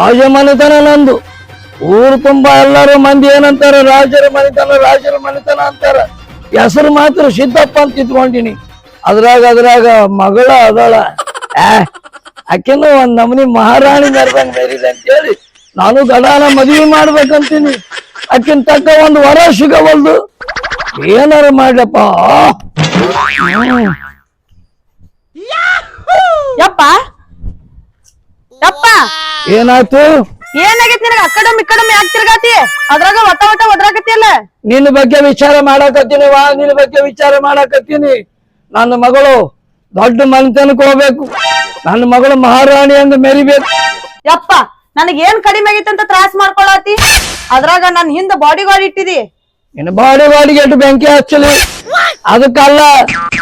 ರಾಜ ಮನೆತನ ನಂದು. ಊರು ತುಂಬಾ ಎಲ್ಲರೂ ಮಂದಿ ಏನಂತಾರ? ರಾಜರ ಮನೆತನ ರಾಜರ ಮನೆತನ ಅಂತಾರ. ಹೆಸರು ಮಾತ್ರ ಸಿದ್ದಪ್ಪ ಅಂತ ಇಟ್ಕೊಂಡಿನಿ ಅದ್ರಾಗ ಅದ್ರಾಗ ಮಗಳ ಅದಳ. ಆಕೆನು ಒಂದ್ ನಮನಿ ಮಹಾರಾಣಿ ಮೆರೆದಂಗ್ ಮೇರಿದೆ ಅಂತೇಳಿ ನಾನು ಗಡಾನ ಮದುವೆ ಮಾಡ್ಬೇಕಂತೀನಿ. ಅಕ್ಕಿನ ತಕ್ಕ ಒಂದು ವರ ಸಿಗವಲ್ದು. ಏನಾರ ಮಾಡ್ಲಪ್ಪ. ಯಪ್ಪ! ಯಪ್ಪ! ಏನಾಯ್ತು? ಏನಾಗೈತಿ ನಿನಗ? ಅಕ್ಕಡಮ್ ಇಕ್ಕಡಮ್ ಯಾಕೆ ತಿರ್ಗಾತಿ? ಅದ್ರಾಗ ವಟ ಒಟ್ಟ ಒದ್ರಾಕತಿಯಲ್ಲ ನಿನ್ನ ಬಗ್ಗೆ ವಿಚಾರ ಮಾಡಾಕತ್ತೀನಿ ವಾ ನಿನ್ನ ಬಗ್ಗೆ ವಿಚಾರ ಮಾಡಾಕತ್ತೀನಿ. ನನ್ನ ಮಗಳು ದೊಡ್ಡ ಮನೆತನಕ್ಕೆ ಹೋಗ್ಬೇಕು. ನನ್ನ ಮಗಳು ಮಹಾರಾಣಿ ಎಂದು ಮೆರಿಬೇಕು. ಯಪ್ಪ ನನಗ್ ಏನ್ ಕಡಿಮೆ ಆಗೈತಿ ಅಂತ ತ್ರಾಸ ಮಾಡ್ಕೊಳತಿ? ಅದ್ರಾಗ ನನ್ ಹಿಂದ ಬಾಡಿ ಗಾರ್ಡ್ ಇಟ್ಟಿದಿ. ನಿನ್ನ ಬಾಡಿ ಬಾಡಿಗೆ ಎಷ್ಟು ಬೆಂಕಿ ಹಚ್ಚಲಿ. ಅದಕ್ಕಲ್ಲ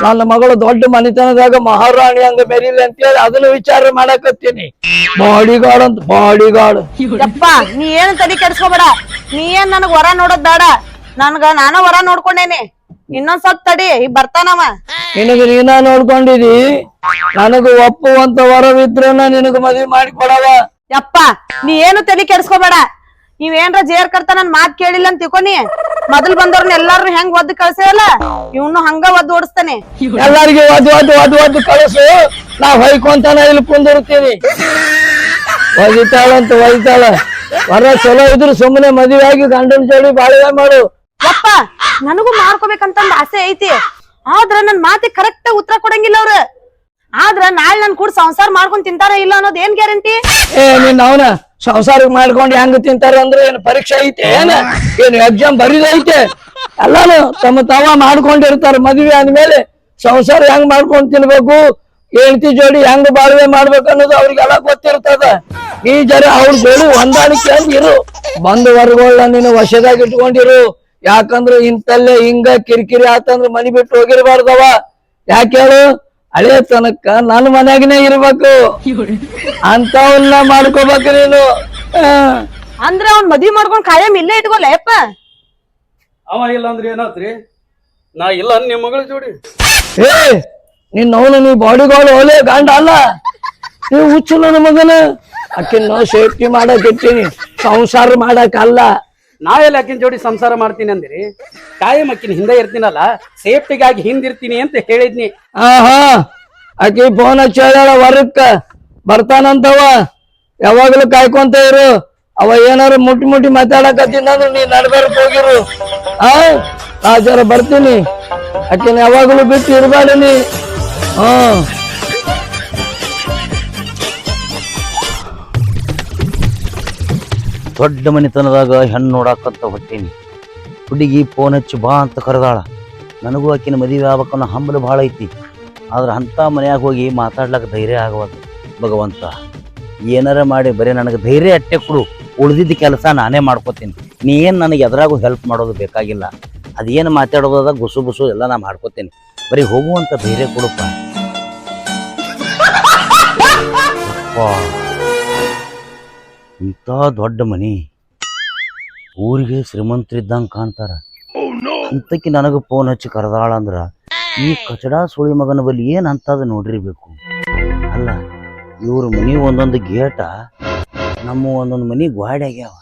ನನ್ನ ಮಗಳು ದೊಡ್ಡ ಮನೆತನದಾಗ ಮಹಾರಾಣಿ ಹಂಗ ಅಂತ ಹೇಳಿ ಅದನ್ನ ವಿಚಾರ ಮಾಡಕತ್ತೀನಿ. ಬಾಡಿ ಗಾರ್ಡ್ ಅಂತ ಬಾಡಿ ಗಾರ್ಡ್ ಯಪ್ಪ ನೀ ಏನ್ ತಲೆ ಕೆಡ್ಸ್ಕೊಬೇಡ. ನೀ ಏನ್ ನನಗ್ ವರ ನೋಡೋದ್ ಬೇಡ. ನನ್ಗ ನಾನು ವರ ನೋಡ್ಕೊಂಡೇನಿ. ಇನ್ನೊಂದ್ ಸ್ವಲ್ಪ ತಡಿ ಈಗ ಬರ್ತಾನವ ನಿನಗ ನೀನ ನೋಡ್ಕೊಂಡಿದಿ? ನನಗ ಒಪ್ಪುವಂತ ವರವಿದ್ರನ ನಿನಗ ಮದ್ವಿ ಮಾಡಿ ಕೊಡವ. ಯಪ್ಪ ನೀ ಏನು ತಲೆ ಕೆಡ್ಸ್ಕೊಬೇಡ. ನೀವೇನ್ರ ಜೇರ್ ಕರ್ತ ನನ್ ಮಾತ್ ಕೇಳಿಲ್ಲ ಅಂತ ತಿಳ್ಕೊನಿ? ಮೊದಲ್ ಬಂದವ್ರನ್ನ ಎಲ್ಲಾರು ಹೆಂಗ್ ಒದ್ದು ಕಳ್ಸೇವಲ್ಲ ಇವ್ನು ಹಂಗ ಒದ್ದು ಓಡಿಸ್ತಾನೆ. ಎಲ್ಲರಿಗೆ ಒದ್ದು ಒದ್ದು ಒದ್ದು ಒದ್ದು ಕಳಿಸು. ನಾ ಹೊಯ್ಕೊಂತಾನ ಇಲ್ಲಿ ಕುಂದಿರ್ತೀನಿ. ಒದಿತಾಳ ವರ ಚಲೋ ಇದ್ರು ಸುಮ್ಮನೆ ಮದುವೆ ಆಗಿ ಗಂಡನ ಜೋಡಿ ಬಾಳ್ವೆ ಮಾಡು. ಅಪ್ಪ ನನಗೂ ಮಾಡ್ಕೋಬೇಕಂತಂದ್ ಆಸೆ ಐತಿ. ಆದ್ರ ನನ್ ಮಾತಿ ಕರೆಕ್ಟ್ ಉತ್ತರ ಕೊಡಂಗಿಲ್ಲ ಅವ್ರ. ಆದ್ರ ನಾಳೆ ನನ್ ಕೂಡ ಸಂಸಾರ ಮಾಡ್ಕೊಂಡ್ ತಿಂತಾರ ಇಲ್ಲ ಅನ್ನೋದು ಏನ್ ಗ್ಯಾರಂಟಿ? ಏ ಅವನ ಸಂಸಾರ ಮಾಡ್ಕೊಂಡು ಹೆಂಗ್ ತಿಂತಾರ ಅಂದ್ರೆ ಏನ್ ಪರೀಕ್ಷೆ ಐತೆ ಏನ? ಏನ್ ಎಕ್ಸಾಮ್ ಬರೀದೈತೆ ಎಲ್ಲಾನು ತಮ್ಮ ತಾವ ಮಾಡ್ಕೊಂಡಿರ್ತಾರ ಮದ್ವೆ ಆದ್ಮೇಲೆ ಸಂಸಾರ ಹೆಂಗ್ ಮಾಡ್ಕೊಂಡ್ ತಿನ್ಬೇಕು? ಹೆಂಡತಿ ಜೋಡಿ ಹೆಂಗ್ ಬಾಳ್ವೆ ಮಾಡ್ಬೇಕು ಅನ್ನೋದು ಅವ್ರಿಗೆಲ್ಲ ಗೊತ್ತಿರ್ತದ. ಈ ಜರ ಅವ್ರ ಜೋಡಿ ಹೊಂದಾಣಿಕೆ ಅಂತ ಇರು. ಬಂದು ವರ್ಗಗಳನ್ನ ನೀನು ವಶದಾಗ ಇಟ್ಕೊಂಡಿರು. ಯಾಕಂದ್ರೆ ಇಂತಲ್ಲೇ ಹಿಂಗ ಕಿರಿಕಿರಿ ಆತಂದ್ರ ಮನಿ ಬಿಟ್ಟು ಹೋಗಿರ್ಬಾರ್ದವ. ಯಾಕೇಳು ಹಳೆ ತನಕ ನನ್ನ ಮನ್ಯಾಗನೇ ಇರ್ಬೇಕು. ಅಂತವನ್ನ ಮಾಡ್ಕೋಬೇಕು ನೀನು. ಅಂದ್ರೆ ಅಂದ್ರ ಅವ್ನ್ ಮದ್ವಿ ಮಾಡ್ಕೊಂಡ್ ಕಾಯಂ ಇಲ್ಲೇ ಇಟ್ಕೊಲ್ಲ ಯಪ್ಪ ಅವ ಇಲ್ಲ ಅಂದ್ರೆ ಏನಾತ್ರಿ? ನಾ ಇಲ್ಲ ಅಂದ್ ನಿಮ್ ಮಗಳ ಜೋಡಿ. ಏ ನಿನ್ನ ಅವನು ನೀ ಬಾಡಿಗಳು ಒಲೆ ಗಂಡ ಅಲ್ಲ. ನೀವು ಹುಚ್ಚು ನನ್ನ ಮಗನ. ಅಕ್ಕಿನ ಸೇಫ್ಟಿ ಮಾಡಕ್ ಇರ್ತೀನಿ ಸಂಸಾರ ಮಾಡಕ್ ಅಲ್ಲ. ನಾ ಎಲ್ಲ ಆಕಿನ ಜೋಡಿ ಸಂಸಾರ ಮಾಡ್ತೀನಿ ಅಂದಿರಿ? ಕಾಯಂ ಅಕ್ಕಿನ ಹಿಂದೆ ಇರ್ತೀನಲ್ಲ, ಸೇಫ್ಟಿಗಾಗಿ ಹಿಂದಿರ್ತೀನಿ ಅಂತ ಹೇಳಿದ್ನಿ. ಆಹಾ ಆಕಿ ಫೋನ್ ಹಚ್ಚಾಳ ವರಕ್ಕ. ವರ್ಕ್ ಬರ್ತಾನಂತವ. ಯಾವಾಗಲೂ ಕಾಯ್ಕೊಂತ ಇರು. ಅವ ಏನಾರು ಮುಟ್ಟಿ ಮುಟ್ಟಿ ಮಾತಾಡಕತ್ತಿನಂದ್ರೆ ನೀ ನಡ್ಬರ್ಕ್ ಹೋಗಿರು. ಆ ಜರ ಬರ್ತೀನಿ. ಆಕಿನ ಯಾವಾಗಲೂ ಬಿಟ್ಟು ಇರಬಾರ್ದು ನೀ. ದೊಡ್ಡ ಮನೆತನದಾಗ ಹೆಣ್ಣು ನೋಡಾಕಂತ ಹೊಟ್ಟೀನಿ. ಹುಡುಗಿ ಫೋನ್ ಹಚ್ಚಿ, ಬಾ ಅಂತ ಕರೆದಾಳ. ನನಗೂ ಆಕಿನ ಮದುವೆ ಆಗ್ಬೇಕನ್ನೋ ಹಂಬಲ ಭಾಳ ಐತಿ. ಆದ್ರೆ ಅಂಥ ಮನೆಯಾಗ ಹೋಗಿ ಮಾತಾಡ್ಲಕ್ಕ ಧೈರ್ಯ ಆಗವಲ್ದು ಭಗವಂತ. ಏನಾರ ಮಾಡಿ ಬರೀ ನನಗೆ ಧೈರ್ಯ ಅಟ್ಟೆ ಕೊಡು. ಉಳಿದಿದ್ದ ಕೆಲಸ ನಾನೇ ಮಾಡ್ಕೋತೀನಿ. ನೀ ಏನು ನನಗೆ ಎದುರಾಗೂ ಹೆಲ್ಪ್ ಮಾಡೋದು ಬೇಕಾಗಿಲ್ಲ. ಅದೇನು ಮಾತಾಡೋದಾದ ಗುಸು ಗುಸು ಎಲ್ಲ ನಾನು ಮಾಡ್ಕೋತೀನಿ. ಬರೀ ಹೋಗುವಂಥ ಧೈರ್ಯ ಕೊಡುಪ್ಪ. ಇಂಥ ದೊಡ್ಡ ಮನಿ. ಊರಿಗೆ ಶ್ರೀಮಂತರಿದ್ದಂಗೆ ಕಾಣ್ತಾರ. ಅಂತಕಿ ನನಗೆ ಫೋನ್ ಹಚ್ಚಿ ಕರೆದಾಳ ಅಂದ್ರ, ಈ ಕಚಡ ಸುಳಿ ಮಗನ ಬಲ್ಲಿ ಏನು ಅಂತದ ನೋಡಿರ್ಬೇಕು ಅಲ್ಲ, ಇವ್ರ ಮನಿ ಒಂದೊಂದು ಗೇಟ, ನಮ್ಮ ಒಂದೊಂದು ಮನಿ ಗ್ವಾಡಿ ಆಗ್ಯಾವ.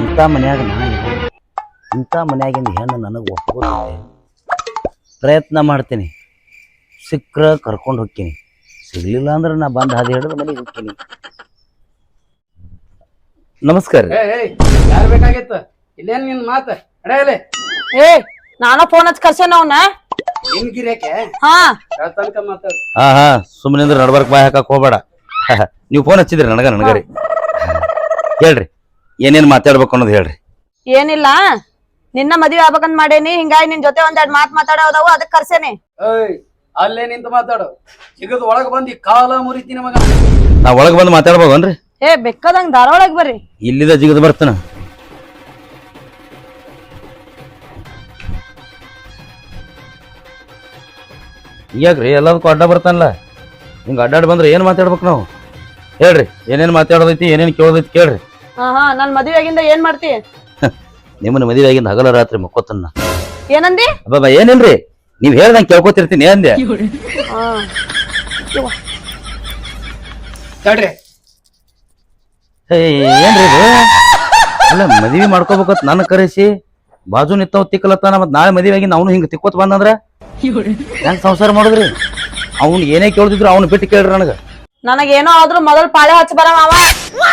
ಅಂಥ ಮನ್ಯಾಗ ನಾ. ಇಂಥ ಮನ್ಯಾಗಿಂದ ಹೆಣ್ಣು ನನಗೆ ಒಪ್ಕೋತೈತೆ. ಪ್ರಯತ್ನ ಮಾಡ್ತೀನಿ. ಸಿಕ್ಕ್ರ ಕರ್ಕೊಂಡು ಹೋಗ್ತೀನಿ. ಸಿಗ್ಲಿಲ್ಲ ಅಂದ್ರೆ ನಾ ಬಂದು ಹಾದಿ ಹಿಡಿದು ಮನೆಗೆ ಹೋಗ್ತೀನಿ. ನಮಸ್ಕಾರ. ಯಾರು ಬೇಕಾಗಿತ್ತು? ಇಲ್ಲೇನ್ ನಿನ್ ಮಾತ? ಏ ನಾನ ಫೋನ್ ಹಚ್ಚಿ ಕರ್ಸೇನ ಅವನ? ನಿನ್ ಹಾ. ತನಕ ಮಾತಾಡ ಹಾ ಹಾ ಸುಮ್ಮನೆ ಅಂದ್ರೆ ನಡ್ಬರ್ಕ್ ಬಾಯ್ ಹಾಕಕ್ ಹೋಗ್ಬೇಡ. ನೀವು ಫೋನ್ ಹಚ್ಚಿದ್ರಿ ನನಗ ನನಗರಿ. ಹೇಳ್ರಿ ಏನೇನ್ ಮಾತಾಡ್ಬೇಕು ಅನ್ನೋದು ಹೇಳ್ರಿ. ಏನಿಲ್ಲ ನಿನ್ನ ಮದ್ವೆ ಆಗ್ಬೇಕಂತ ಮಾಡೇನಿ ಹಿಂಗಾಗಿ ನಿನ್ ಜೊತೆ ಒಂದೆರಡು ಮಾತ್ ಮಾತಾಡೋದವು ಅದಕ್ ಕರ್ಸೇನಿ ಏಯ್ ಅಲ್ಲೇ ನಿಂತು ಮಾತಾಡು. ಸಿಗದ್ ಒಳಗ್ ಬಂದಿ ಕಾಲ ಮುರಿತೀನಿ ಮಗ. ನಾ ಒಳಗೆ ಬಂದು ಮಾತಾಡ್ಬೋದನ್ರಿ? ಏ ಬೆಕ್ಕದಂಗ್ ಧಾರವಾಡಕ್ ಬರ್ರಿ. ಇಲ್ಲಿದ ಜಿಗದ್ ಬರ್ತಾನ. ಯಾಕ್ರಿ ಎಲ್ಲದಕ್ಕೂ ಅಡ್ಡ ಬರ್ತಾನಲ್ಲ? ಹಿಂಗ ಅಡ್ಡಾಡ್ ಬಂದ್ರೆ ಏನ್ ಮಾತಾಡ್ಬೇಕು ನಾವು? ಹೇಳ್ರಿ ಏನೇನ್ ಮಾತಾಡೋದೈತಿ ಏನೇನ್ ಕೇಳೋದೈತಿ ಕೇಳ್ರಿ. ಹಾ ಹಾ ನನ್ ಮದ್ವೆ ಆಗಿಂದ ಏನ್ ಮಾಡ್ತಿ? ನಿಮ್ಮನ್ನ ಮದುವೆ ಆಗಿಂದ ಹಗಲ ರಾತ್ರಿ ಮಕ್ಕೋತನ್ನ. ಏನಂದಿ? ಬಾಬಾ ಏನೇನ್ರಿ? ನೀವ್ ಹೇಳ್ದಂಗ್ ಕೇಳ್ಕೊತಿರ್ತೀನಿ ಅಂದೆ? ತಡ್ರಿ ಏನ್ರಿ ಇದು? ಅಲ್ಲ ಮದ್ವಿ ಮಾಡ್ಕೋಬೇಕತ್ ನನ್ನ ಕರೆಸಿ ಬಾಜು ನಿಂತವ್ ತಿಕ್ಕಲತ್ತಾನ ಮತ್ ನಾಳೆ ಮದ್ವಿ ಆಗಿ ಅವನು ಹಿಂಗ ತಿಕ್ಕೋತ್ ಬಂದಂದ್ರ? ಹೆಂಗ್ ಸಂಸಾರ ಮಾಡುದ್ರಿ? ಅವ್ನ್ ಏನೇ ಕೇಳ್ತಿದ್ರು ಅವ್ನ ಬಿಟ್ಟು ಕೇಳ್ರಿ ನನಗ. ನನಗೇನೋ ಆದ್ರೂ ಮೊದಲ್ ಪಾಳೆ ಹಚ್ಚ ಬರ ಮಾವ.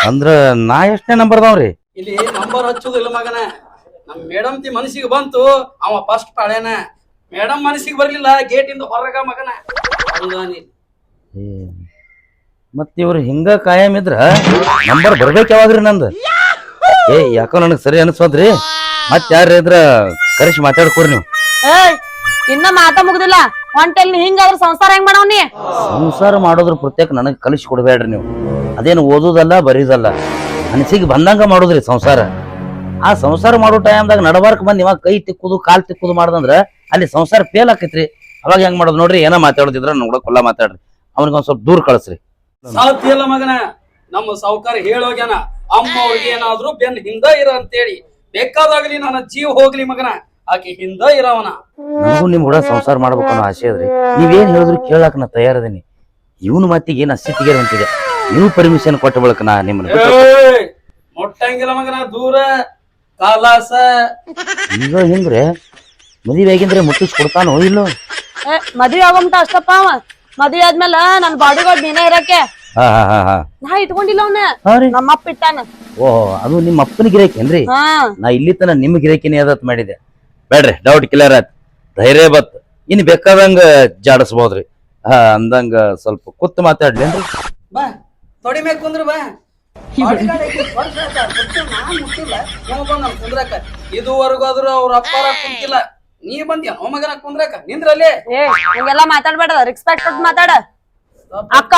ಅಂದ್ರ ನಾ ಎಷ್ಟನೇ ನಂಬರ್ ಅದಾವ್ರಿ? ಇಲ್ಲಿ ನಂಬರ್ ಹಚ್ಚುದಿಲ್ಲ ಮಗನ. ನಮ್ ಮೇಡಮ್ ತಿ ಮನಸ್ಸಿಗೆ ಬಂತು ಅವ ಫಸ್ಟ್ ಪಾಳ್ಯಾನ ಮೇಡಮ್ ಮನಸ್ಸಿಗೆ ಬರ್ಲಿಲ್ಲ ಗೇಟ್ ಇಂದ ಹೊರಗ ಮಗನ. ಹೌದಾ ನೀ? ಮತ್ ಇವ್ರು ಹಿಂಗ ಕಾಯಂ ಇದ್ರ ನಂಬರ್ ಬರ್ಬೇಕು ಯಾವಾಗ್ರಿ ನಂದು? ಏ ಯಾಕೋ ನನಗ್ ಸರಿ ಅನ್ಸೋದ್ರಿ ಮತ್ ಯಾರ ಇದ್ರ ಕರೆಸಿ ಮಾತಾಡ್ಕೋರಿ ನೀವು? ಏಯ್ ಇನ್ನ ಮಾತಾ ಮುಗ್ದಿಲ್ಲ. ಹೊಂಟೆಲ್ ಹಿಂಗ ಅವ್ರ ಸಂಸಾರ ಹೆಂಗ್ ಮಾಡವ್ನಿ? ಸಂಸಾರ ಮಾಡೋದ್ರ ಪ್ರತ್ಯೇಕ ನನಗ್ ಕಲಿಸಿ ಕೊಡ್ಬೇಡ್ರಿ ನೀವು. ಅದೇನು ಓದುದಲ್ಲ ಬರೀದಲ್ಲ. ಮನಸ್ಸಿಗೆ ಬಂದಂಗ ಮಾಡುದ್ರಿ ಸಂಸಾರ. ಆ ಸಂಸಾರ ಮಾಡೋ ಟೈಮ್ದಾಗ ನಡಬಾರ್ಕ್ ಬಂದ್ ಇವಾಗ ಕೈ ತಿಕ್ಕುದು ಕಾಲ್ ತಿಕ್ಕುದು ಮಾಡ್ದಂದ್ರ ಅಲ್ಲಿ ಸಂಸಾರ ಫೇಲ್ ಆಕೈತ್ರಿ. ಅವಾಗ ಹೆಂಗ್ ಮಾಡೋದು ನೋಡ್ರಿ ಏನೋ ಮಾತಾಡೋದಿದ್ರ ನೋಡಕ್ ಕೊಲ್ಲ ಮಾತಾಡ್ರಿ. ಅವ್ನಿಗೆ ಒಂದ್ ಸ್ವಲ್ಪ ದೂರ ಕಳಿಸ್ರಿ. ಸಾಧ್ಯ ಇಲ್ಲ ಮಗನ ನಮ್ಮ ಸಾವುಕಾರ ಹೇಳೋಗ್ಯಾನ ಅಮ್ಮ ಅವ್ರಿಗೆ ಏನಾದ್ರು ಬೆನ್ ಹಿಂದ ಇರ ಅಂತೇಳಿ. ಬೇಕಾದಾಗ್ಲಿ ನನ್ನ ಜೀವ ಹೋಗ್ಲಿ ಮಗನ ಆಕೆ ಹಿಂದ ಇರವನ. ನಮಗೂ ನಿಮ್ ಕೂಡ ಸಂಸಾರ ಮಾಡ್ಬೇಕು ಅನ್ನೋ ಆಸೆ ಅದ್ರಿ. ನೀವೇನ್ ಹೇಳಿದ್ರು ಕೇಳಕ್ ನಾ ತಯಾರದೀನಿ ಇವನ್ ಮಾತಿಗೆ ಏನ್ ಅಸ್ತಿಗೆ ಅಂತಿದೆ ನೀವು ಪರ್ಮಿಷನ್ ಕೊಟ್ಟ ಬಳಕ ನಾ ನಿಮ್ಮನ್ನ ಮೊಟ್ಟಂಗಿಲ್ಲ ಮಗನ ದೂರ ಕಾಲಾಸ. ಈಗ ಹಿಂಗ್ರೆ? ಮದುವೆ ಆಗಿಂದ್ರೆ ಮುಟ್ಟಿಸ್ ಕೊಡ್ತಾನೋ ಇಲ್ಲೋ ಮದ್ವೆ ಮದ್ವಿ ಆಗೋಮಟ ಅಷ್ಟಪ್ಪ ಅವ. ಮದ್ವಿ ಆದ್ಮೇಲ ನನ್ ಬಾಡಿ ಗಾರ್ಡ್ ನೀನೇ ಇರಕ್ಕೆ. ಹಾ ಹಾ ಹಾ ಹಾ. ನಾ ಇಟ್ಕೊಂಡಿಲ್ಲ ಅವ್ನ. ಹಾ ರೀ. ನಮ್ಮಪ್ಪ ಇಟ್ಟಾನ. ಓಹೋ ಅದು ನಿಮ್ಮ ಅಪ್ಪನ ಗಿರಾಕಿನ್ರಿ ಹಾ. ನಾ ಇಲ್ಲಿ ತನ ನಿಮ್ ಗಿರಾಕಿನೇ ಅದತ್ ಮಾಡಿದೆ. ಬೇಡ್ರಿ ಡೌಟ್ ಕ್ಲಿಯರ್ ಆಯ್ತು ಧೈರ್ಯ ಬತ್. ಇನ್ ಬೇಕಾದಂಗ ಜಾಡಿಸ್ಬೋದ್ರಿ. ಹಾ ಅಂದಂಗ ಸ್ವಲ್ಪ ಕುತ್ತು ಮಾತಾಡ್ಲೇನ್ರಿ. ಬಾ ತೊಡಿ ಮೇಲೆ ಕುಂದ್ರ ಬಾ. ಬಾಡಿಗಾರ್ಡ್ ಐತಿ, ವರ್ಷ ಆತ, ಮುಟ್ಟಿಲ್ಲ, ನಾನ್ ಮುಟ್ಟಿಲ್ಲ. ಇವ ಬಂದ ಕುಂದ್ರಾಕ? ಇದುವರೆಗೂ ಆದ್ರೂ ಅವ್ರ ಅಪ್ಪಾರ ಕುಂತಿಲ್ಲ. ನೀ ಬಂದ್ಯಾ ನೋ ಮಗನ ಕುಂದ್ರಕ? ನಿಂದ್ರಲ್ಲಿ? ಏ ಹಿಂಗೆಲ್ಲ ಮಾತಾಡ್ಬೇಡ ರೆಸ್ಪೆಕ್ಟ್ ಕೊಟ್ಟು ಮಾತಾಡ. ಅಕ್ಕ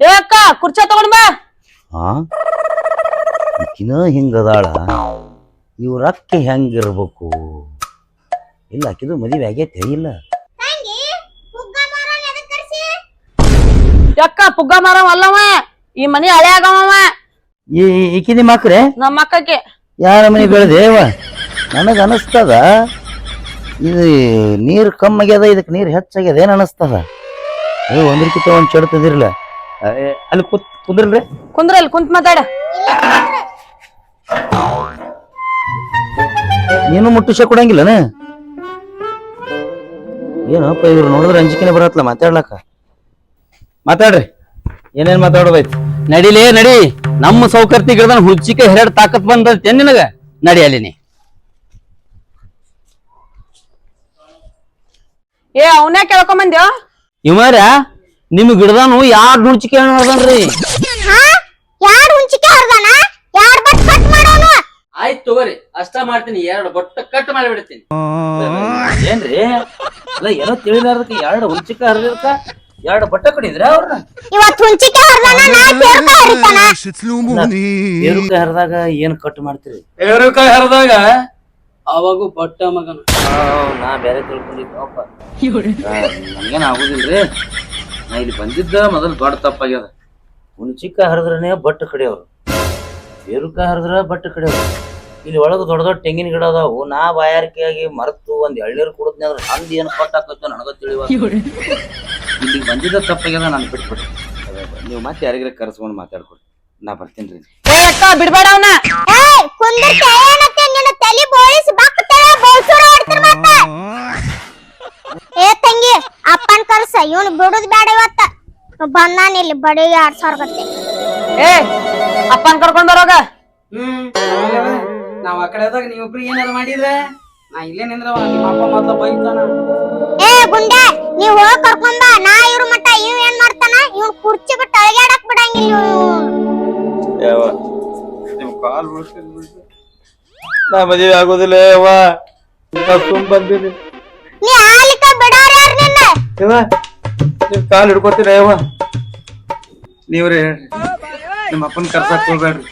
ಏ ಅಕ್ಕ ಕುರ್ಚಿ ತಗೊಂಡ್ ಬಾ. ಹಾ ಈಕಿನ ಹಿಂಗದಾಳ. ಇವ್ರಕ್ಕ ಹೆಂಗಿರ್ಬೇಕು? ಇಲ್ಲ ಆಕಿದು ಮದುವೆ ಆಗೈತೆ ಇಲ್ಲ. ಅಕ್ಕ ಪುಗ್ಗ ಮಾರವ ಅಲ್ಲವ. ಈ ಮನಿ ಹಳೆ ಆಗವ ಈ ಈಕಿ ನಿಮ್ಮ ಅಕ್ರೆ ನಮ್ಮ ಅಕ್ಕಕ್ಕೆ. ಯಾರ ಮನೆ ಬೆಳೆದೇವ? ನನಗ ಅನಸ್ತದ. ಇದು ನೀರು ಕಮ್ಮಾಗ್ಯದ ಇದಕ್ಕೆ ನೀರು ಹೆಚ್ಚಾಗ್ಯದ ಏನು ಅನಿಸ್ತದ? ಏ ಒಂದ್ರಕ್ಕಿಂತ ಒಂದ್ ಚೆಡ್ತದಿರ್ಲ ಅಲ್ಲಿ ಕುತ್ ಕುಂದ್ರ ಅಲ್ಲಿ ಕುಂತ್ ಮಾತಾಡ. ನೀನು ಮುಟ್ಟಿಸ ಕೊಡಂಗಿಲ್ಲನ? ಏನಪ್ಪ ಇವ್ರು ನೋಡಿದ್ರೆ ಅಂಜಿಕೆನೆ ಬರತ್ತಲ್ಲ ಮಾತಾಡ್ಲಕ್ಕ? ಮಾತಾಡ್ರಿ. ಏನೇನ್ ಮಾತಾಡೋದೈತಿ ನಡಿಲೇ ನಡಿ. ನಮ್ಮ ಸೌಕರ್ತಿ ಗಿಡದ ಹುಚ್ಚಿಕೆ ಹೆರಡ್ ತಾಕತ್ ಬಂದೈತೆ ನಿನಗ? ನಡಿ ಅಲ್ಲಿ ಏ ಅವನೇ ಕೇಳ್ಕೊಂಬಂದ್ಯೋ ಇವರ ನಿಮ್ ಗಿಡದನು ಯಾರ್ ಹುಚ್ಚಿಕೆ ಕೇಳ್ರಿ ಯಾರ್ ಹುಂಚಿಕೆ ಹರ್ದಾನ ಯಾರ್ ಬಟ್ ಕಟ್ ಮಾಡೋನು? ಆಯ್ತು ತಗೋರಿ ಅಷ್ಟ ಮಾಡ್ತೀನಿ ಎರಡು ಬೊಟ್ಟ ಕಟ್ ಮಾಡಿಬಿಡ್ತೀನಿ. ಏನ್ರಿ? ಅಲ್ಲ ಏನೋ ತಿಳಿಲಾರ್ದಕ್ಕೆ ಎರಡು ಹುಂಚಿಕ ಹರಿದಿರ್ಕ? ಎರಡು ಬಟ್ಟ ಕಡಿದ್ರ ಅವ್ರನ್ನ ಇವತ್ ಹುಂಚಿಕೆ ಹರ್ದಾನ ನಾ ಸೇರ್ಕ ಹರಿತಾನ ಏರುಕ ಹರಿದಾಗ ಏನ್ ಕಟ್ ಮಾಡ್ತೀರಿ? ಏರುಕಾಯಿ ಹರಿದಾಗ ಅವಾಗೂ ಬಟ್ಟ ಮಗನ. ನಾ ಬೇರೆ ತಿಳ್ಕೊಂಡಿದ್ದಪ್ಪ ಆಗುದಿಲ್ರಿ? ನಾ ಇಲ್ಲಿ ಬಂದಿದ್ದ ಮೊದಲು ದೊಡ್ಡ ತಪ್ಪಾಗ್ಯದ. ಹುಂಚಿಕ ಹರಿದ್ರನೇ ಬಟ್ಟ ಕಡಿಯವ್ರು ಬೇರುಕ ಹರಿದ್ರ ಬಟ್ಟ ಕಡಿಯವ್ರು ಇಲ್ಲಿ ಒಳಗ ದೊಡ್ಡ ದೊಡ್ಡ ತೆಂಗಿನ ಗಿಡ ಅದಾವು. ನಾ ಬಾಯಾರಿಕೆಯಾಗಿ ಮರೆತು ಒಂದ್ ಎಳ್ನೀರು ಕುಡಿದ್ನಿ ಅಂದ್ರೆ ಹಂದಿ ಏನ್ ಕೊಟ್ಟಾಕತ್ತೋ ನನಗ ತಿಳಿವ ಇಲ್ಲಿ ಬಂದಿದ್ದ ತಪ್ಪಾಗ್ಯದ ನಾನು ಬಿಟ್ಬಿಟ್ಟು. ನೀವು ಮತ್ತೆ ಯಾರಿಗಾರ ಕರೆಸ್ಕೊಂಡು ಮಾತಾಡ್ಕೊಡಿ. ನಾ ಬರ್ತೀನಿ ರೀ. ಅಕ್ಕ ಬಿಡ್ಬೇಡ ಅವನ ಏಯ್ ಕುಂದಿರ್ತ ಏನತ್ತೆ ನಿನ್ನ ತಲಿ ಬೋಳಿಸಿ ಬಕ್ಕತಳ ಬೋಳ್ಸೂರ ಹೊಡ್ತಿರ್ ಮತ್ತ ಏ ತಂಗಿ ಅಪ್ಪನ್ ಕರ್ಸ ಇವನು ಬಿಡುದ್ ಬೇಡ ಇವತ್ತ. ಬಂದಾನ ಇಲ್ಲಿ ಬಡಿಗೆ ಎರಡ್ ಸಾವಿರ ಗತ್ತೆ ಏ ಅಪ್ಪನ್ ಕರ್ಕೊಂಡ್ ಬರೋಗ? ಹ್ಮ್ ನಾವ್ ಆ ಕಡೆ ಹೋದಾಗ ನೀವೊಬ್ರು ಏನಾರ ಮಾಡಿದ್ರೆ? ನಾ ಇಲ್ಲೇ ನಿಂದ್ರವ ನಿಮ್ಮ ಅಪ್ಪ ಮೊದ್ಲ ಬೈತಾನ. ಏ ಗುಂಡೆ ನೀವ್ ಹೋಗ್ ಕರ್ಕೊಂಡ್ ಬಾ. ನಾ ಇವ್ರ ಮಟ್ಟ ಇವ್ ಏನ್ ಮಾಡ್ತಾನ? ಇವ್ನ್ ಕುರ್ಚಿ ಬಿಟ್ಟು ಅಳಗ್ಯಾಡಕ್ ಬಿಡಂಗಿಲ್ಲ ಇವ್ನು. ನಿಮ್ ಕಾಲ್ ನಾ ಮದುವೆ ಆಗೋದಿಲ್ಲ ಯವ್ವ. ನಾ ಸುಮ್ ಬಂದಿನಿ ನೀ ಯವ್ವ ನಿಮ್ ಕಾಲ್ ಹಿಡ್ಕೊತೀರ ಯವ್ವ? ನೀವ್ರಿ ನಿಮ್ಮ ಅಪ್ಪನ ಕರ್ಸಕ್ ಹೋಗ್ಬೇಡ್ರಿ.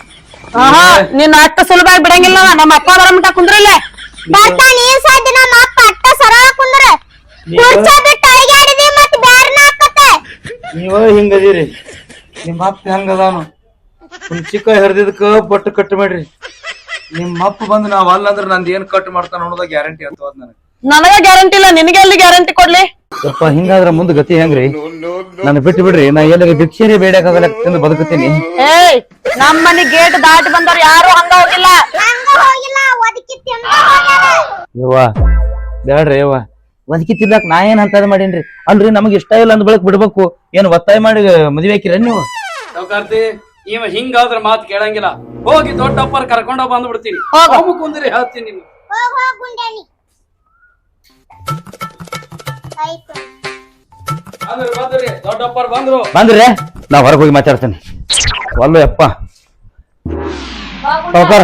ಆಹಾ ನಿನ್ನ ಅಟ್ಟ ಆಗಿ ಬಿಡಂಗಿಲ್ಲ ನಾವ. ನಮ್ಮ ಅಪ್ಪ ಬರ ಮಟ ಕುಂದ್ರಲ್ಲೇ. ನಮ್ಮ ಅಪ್ಪ ಅಟ್ಟ ಸರಳ ಕುಂದ್ರ. ಕುರ್ಚ ಬಿಟ್ಟು ಅಳಗ್ಯಾಡಿದಿ ಮತ್ ಬ್ಯಾರನ ಹಾಕತ್ತೆ. ನೀವ ಹಿಂಗದೀರಿ. ನಿಮ್ಮ ಅಪ್ಪ ಹೆಂಗದಾನು. ಚಿಕ್ಕ ಹಿಡ್ದಿದ್ಕ ಬಟ್ಟು ಕಟ್ ಮಾಡ್ರಿ. ನಿಮ್ಮ ಅಪ್ಪ ಬಂದು ನಾವ್ ಅಲ್ಲ ಅಂದ್ರೆ ನಂದು ಏನ್ ಕಟ್ ಮಾಡ್ತಾನ ಅನ್ನೋದ ಗ್ಯಾರಂಟಿ ಅಂತ ನನಗೆ. ನನಗ ಗ್ಯಾರಂಟಿ ಇಲ್ಲ ನಿನಗೆ ಎಲ್ಲಿ ಗ್ಯಾರಂಟಿ ಕೊಡ್ಲಿ? ಸ್ವಲ್ಪ ಹಿಂಗಾದ್ರ ಮುಂದೆ ಗತಿ ಹೆಂಗ್ರಿ? ನಾನು ಬಿಟ್ಟು ಬಿಡ್ರಿ ನಾ ಎಲ್ಲ ಭಿಕ್ಷೆ ಬೇಡಕ್ಕಾಗಲ್ಲ ತಿಂದು ಬದುಕುತ್ತೀನಿ. ಏಯ್ ನಮ್ಮ ಮನಿ ಗೇಟ್ ದಾಟಿ ಬಂದವ್ರು ಯಾರು ಹಂಗ ಹೋಗಿಲ್ಲ. ಒದಕಿ ಯವ್ವ ಬೇಡ್ರಿ ಯವ್ವ. ಬದುಕಿ ತಿರ್ಲಾಕ್ ನಾ ಏನ್ ಅಂತ ಮಾಡೇನ್ರಿ? ಅಲ್ರಿ ನಮಗೆ ಇಷ್ಟ ಇಲ್ಲ ಅಂದ್ ಬಳಕ್ ಬಿಡ್ಬೇಕು. ಏನ್ ಒತ್ತಾಯ ಮಾಡಿ ಮದುವೆ ಹಾಕಿರ ನೀವು? ಸೌಕಾರ್ತಿ ಇವ ಹಿಂಗಾದ್ರ ಮಾತ್ ಕೇಳಂಗಿಲ್ಲ. ಹೋಗಿ ದೊಡ್ಡಪ್ಪರ್ ಕರ್ಕೊಂಡ ಬಂದ್ಬಿಡ್ತೀನಿ. ಹೋಗು. ಹೋಗು ಕುಂದ್ರಿ ಹೇಳ್ತೀನಿ ನಿಮ್ಗೆ. ಬಂದ್ರಿ ದೊಡ್ಡಪ್ಪರ್ ಬಂದ್ರು. ಬಂದ್ರೆ? ನಾ ಹೊರಗೆ ಹೋಗಿ ಮಾತಾಡ್ತೇನೆ. ಒಲ್ಲು ಯಪ್ಪ. ಸಾವ್ಕಾರ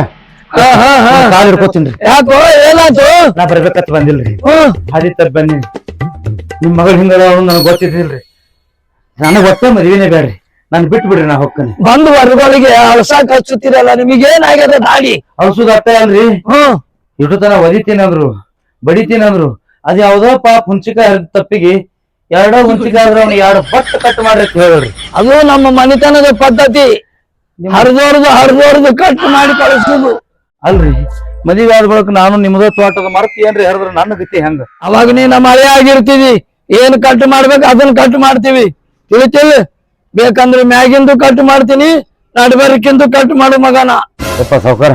ಹಾ ಹಾ ಹಾ. ಕಾಲ್ ಹಿಡ್ಕೋತೀನ್ರಿ ಯಾಕೋ ಏನಾಯ್ತು ನಾ ಬರ್ಬೇಕತ್ ಬಂದಿಲ್ರಿ. ಹ್ಮ್ ಆದಿತ್ತ ಬನ್ನಿ. ನಿಮ್ ಮಗಳು ಹಿಂಗದ ನನಗೆ ಗೊತ್ತಿದ್ದಿಲ್ರಿ. ನನಗೆ ಗೊತ್ತ ಮದ್ವಿನೇ ಬೇಡ್ರಿ. ನಾನು ಬಿಟ್ಟು ಬಿಡ್ರಿ ನಾ ಹೋಗ್ತೇನೆ ಬಂದು ವರ್ಗಗಳಿಗೆ ಅಳಸಾಕ್ ಹಚ್ಚುತ್ತೀರಲ್ಲ ನಿಮಗೇನಾಗ್ಯದ ದಾಡಿ? ಔಷಧ ಅರ್ಥ ಅಲ್ರಿ? ಹ್ಮ್ ಇಟ್ಟು ತನ ಒದಿತೀನಂದ್ರು ಬಡಿತೀನಿ ಅಂದ್ರು. ಅದ್ ಯಾವ್ದೋ ಪಾಪ ಹುಂಚಿಕಾಯಿ ತಪ್ಪಿಗೆ ಎರಡೋ ಹುಂಚಿಕಾಯಿ ಆದ್ರೆ ಅವ್ನ ಎರಡು ಪಟ್ಟು ಕಟ್ ಮಾಡ್ರಿ ಅಂತ ಹೇಳ್ರಿ ಅದು ನಮ್ಮ ಮನಿತನದ ಪದ್ಧತಿ. ಹರಿದೋರ್ದು ಹರಿದೋರ್ದು ಕಟ್ ಮಾಡಿ ಕಳಿಸುದು. ಅಲ್ರಿ ಮದುವೆ ಆದ ಬಳಕ ನಾನು ನಿಮ್ದ ತೋಟದ ಮರತ್ ಏನ್ರಿ ಹರಿದ್ರ ನನ್ನ ಗತಿ ಹೆಂಗ? ಅವಾಗ ನೀನ ಮಳೆ ಆಗಿರ್ತೀವಿ. ಏನ್ ಕಟ್ ಮಾಡ್ಬೇಕು ಅದನ್ನ ಕಟ್ ಮಾಡ್ತೀವಿ. ತಿಳಿತಿಲ್ ಬೇಕಂದ್ರೆ ಮ್ಯಾಗಿಂದು ಕಟ್ ಮಾಡ್ತೀನಿ ನಡ್ಬರ್ಕಿಂದು ಕಟ್ ಮಾಡು ಮಗನ. ಸೌಕರ್ಯ ಸಾವ್ಕಾರ.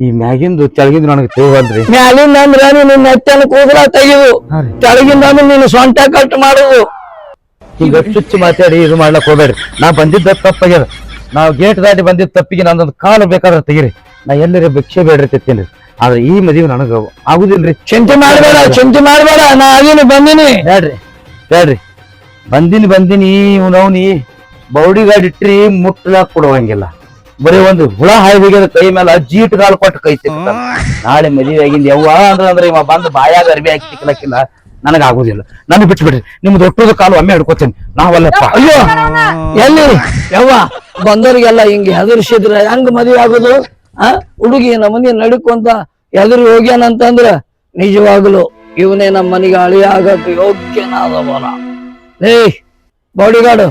ಈ ಮ್ಯಾಗಿಂದು ಕೆಳಗಿಂದು ನನಗೆ ತಿಳಿವಲ್ರಿ. ಮ್ಯಾಲಿಂದ ಅಂದ್ರೆ ನೀನು ನೆತ್ತನ ಕೂದಲ ತೆಗೆದು. ಕೆಳಗಿಂದ ಅಂದ್ರೆ ನೀನು ಸೊಂಟ ಕಟ್ ಮಾಡುದು. ಈಗ ಚುಚ್ಚು ಮಾತಾಡಿ ಇದು ಮಾಡ್ಲಕ್ ಹೋಗ್ಬೇಡ್ರಿ. ನಾ ಬಂದಿದ್ದ ತಪ್ಪಾಗ್ಯದ. ನಾವು ಗೇಟ್ ದಾಟಿ ಬಂದಿದ್ದ ತಪ್ಪಿಗೆ ನಂದೊಂದು ಕಾಲು ಬೇಕಾದ್ರೆ ತೆಗಿರಿ. ನಾ ಎಲ್ಲರ ಭಿಕ್ಷೆ ಬೇಡ್ರಿ ತೆತ್ತೀನಿ ಆದ್ರೆ ಈ ಮದುವೆ ನನಗ ಆಗುದಿಲ್ರಿ. ಚಿಂತೆ ಮಾಡಬೇಡ ಚಿಂತೆ ಮಾಡಬೇಡ. ನಾ ಅದೀನಿ ಬಂದಿನಿ. ಬೇಡ್ರಿ ಬೇಡ್ರಿ. ಬಂದಿನಿ ಬಂದಿನಿ ಇವ್ನವ್ನಿ ಬೌಡಿ ಗಾಡಿ ಇಟ್ರಿ ಮುಟ್ಲಾಕ್ ಕೊಡುವಂಗಿಲ್ಲ ಬರೀ ಒಂದು ಹುಳ ಹಾಯ್ದಿಗೆ ಕೈ ಮೇಲೆ ಜೀಟ್ ಕಾಲು ಕೊಟ್ಟು ಕೈ ತಿಕ್ತಾನ ನಾಳೆ ಮದುವೆ ಆಗಿಂದ ಯವ್ವ ಅಂದ್ರ ಅಂದ್ರೆ ಇವ ಬಂದು ಬಾಯಾಗ ಅರ್ಬಿ ಹಾಕಿ ಸಿಕ್ಕಲಕ್ಕಿಲ್ಲ ನನಗ ಆಗುದಿಲ್ಲ. ನನಗೆ ಬಿಟ್ಬಿಡ್ರಿ. ನಿಮ್ದು ಒಟ್ಟದ ಕಾಲು ಒಮ್ಮೆ ಹಿಡ್ಕೋತೀನಿ. ನಾವಲ್ಲಪ್ಪ. ಅಯ್ಯೋ! ಎಲ್ಲಿ ಯವ್ವ, ಬಂದವ್ರಿಗೆಲ್ಲ ಹಿಂಗೆ ಹೆದರ್ಸಿದ್ರ ಹೆಂಗ್ ಮದುವೆ ಆಗುದು? ಆ? ಹುಡುಗಿ ನಮ್ಮನೆ ನಡ್ಕೊಂತ ಎದುರು ಹೋಗ್ಯಾನಂತಂದ್ರ ನಿಜವಾಗ್ಲು ಇವನೇ ನಮ್ಮ ಮನೆಗೆ ಅಳಿ ಆಗಕ್ಕೆ ಯೋಗ್ಯನಾದವನ. ಏಯ್ ಬಾಡಿಗಾರ್ಡ್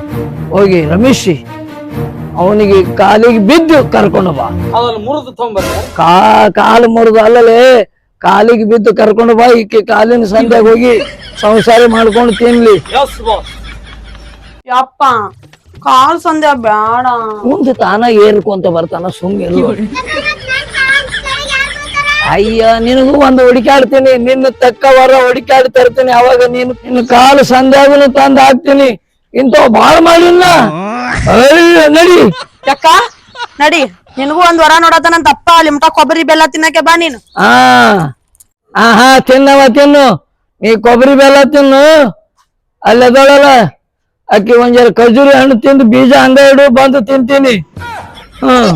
ಹೋಗಿ, ರಮೇಶಿ ಅವನಿಗೆ ಕಾಲಿಗೆ ಬಿದ್ದು ಕರ್ಕೊಂಡು ಬಾ. ಮುರಿದು ಕಾ ಕಾಲು ಮುರಿದು ಅಲ್ಲಲೇ ಕಾಲಿಗೆ ಬಿದ್ದು ಕರ್ಕೊಂಡು ಬಾ ಈಕೆ ಕಾಲಿನ ಸಂಧ್ಯಾಗ ಹೋಗಿ ಸಂಸಾರ ಮಾಡ್ಕೊಂಡು ತಿನ್ಲಿ. ಯಪ್ಪ ಕಾಲ್ ಸಂಧ್ಯಾ ಬ್ಯಾಡ. ಮುಂದೆ ತಾನ ಏರ್ಕೊಂತ ಬರ್ತಾನ ಸುಮ್ಮನೆ ಅಯ್ಯ ನಿನಗೂ ಒಂದು ಹುಡುಕಾಡ್ತೀನಿ ನಿನ್ನ ತಕ್ಕವರ ಹುಡುಕಾಡಿ ತರ್ತೀನಿ ಅವಾಗ ನೀನು ನಿನ್ನ ಕಾಲು ಸಂಧ್ಯಾಗನು ತಂದು ಹಾಕ್ತೀನಿ ಇಂಥವ್ ಬಾಳ ಮಾಡಿಲ್ಲ. ನಡಿ. ಯಾಕ? ನಡಿ. ನಿನಗೂ ಒಂದ್ ವರ ನೋಡತನಂತ ಅಪ್ಪ ಲಿಮ್ಟ ಕೊಬ್ಬರಿ ಬೆಲ್ಲ ತಿನ್ನಕ್ಕೆ ಬಾ ನೀನು. ಆ ಆ ಹಾ ತಿನ್ನವ ತಿನ್ನು. ನೀ ಕೊಬ್ಬರಿ ಬೆಲ್ಲ ತಿನ್ನು. ಅಲ್ಲದಳಲ್ಲ ಅಕ್ಕಿ ಒಂದ್ ಜರ ಖಜೂರಿ ಹಣ್ಣು ತಿಂದು ಬೀಜ ಹಂಗ ಇಡು ಬಂದು ತಿಂತೀನಿ. ಹ್ಮ್.